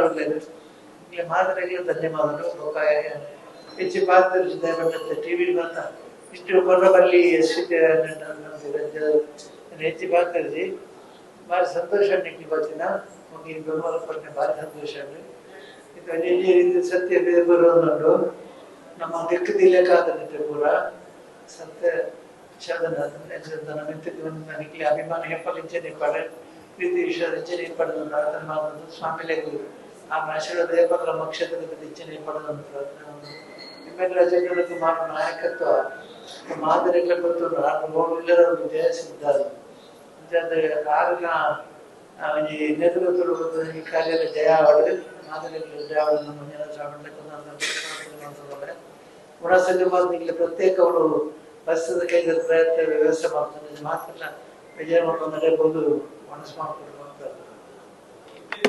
ಒಳ್ಳೆಯದು ಇಲ್ಲಿ ಮಾದರಿಗೆ ಧನ್ಯವಾದಗಳು ಲೋಕಾಯ ಹೆಚ್ಚು ಪಾತ್ರ ಟಿ ಟಿವಿ ಬಂದ ಇಷ್ಟು ಕೊರಬಲ್ಲಿ ಹೆಚ್ಚು ಪಾತ್ರಜಿ ಭಾರಿ ಸಂತೋಷ ನಿಮಗೆ ಬರ್ತೀನ ಹೋಗಿ ಬೆಂಬಲ ಪಟ್ಟೆ ಭಾರಿ ಸಂತೋಷ ಇದು ಸತ್ಯ ಬರೋದು ನಮ್ಮ ದಿಕ್ಕದಿಲ್ಲಕ್ಕಾದ ನಿತ್ಯ ಪೂರ ಸತ್ಯ ಶಬ್ದನ ಮಿತ್ತಿದ್ದು ಒಂದು ನನಗೆ ಅಭಿಮಾನ ಹೆಪ್ಪಲಿಂಚನೆ ಪಡೆ ಪ್ರೀತಿ ಪಡೆದು ಸ್ವಾಮಿಲೇ ಅದನ್ನು ಸ್ವಾಮಿಲೇ ಸ್ವಾಮಿಲೆ ಆ ಆಶೀರ್ವಾದ ದೇವರ ಮಕ್ಷೇತ್ರದ ರಚನೆ ಪಡೆದು ಪ್ರಾರ್ಥನೆ ಒಂದು ನಿಮ್ಮೆಲ್ಲ ಜನರಿಗೆ ಮಾಡ ನಾಯಕತ್ವ ಮಾದರಿಗಳ ಗೊತ್ತು ನಾನು ಹೋಗಿಲ್ಲದ ಒಂದು ಜಯ ಸಿದ್ಧಾರು ಅಂದ್ರೆ ಕಾರಣ ಈ ಕಾರ್ಯದ ಜಯ ಅವಳು ಮಾದರಿಗಳ ಜಯ ಮಾಡ್ತಾರೆ ಗುಣಸಂಖ್ಯೆ ಇಲ್ಲಿ ಪ್ರತ್ಯೇಕ ಅವರು ಬಸ್ಸದ ಕೈದಲ್ಲಿ ಪ್ರಯತ್ನ ವ್ಯವಸ್ಥೆ ಮಾಡ್ತಾರೆ ಮಾತ್ರ ವಿಜಯ ಮಾಡ್ಕೊಂಡು ನಡೆಯಬಹುದು ಮನಸ್ಸು ಮಾಡ್ಕೊಂಡು ಮಾಡ್ತಾರೆ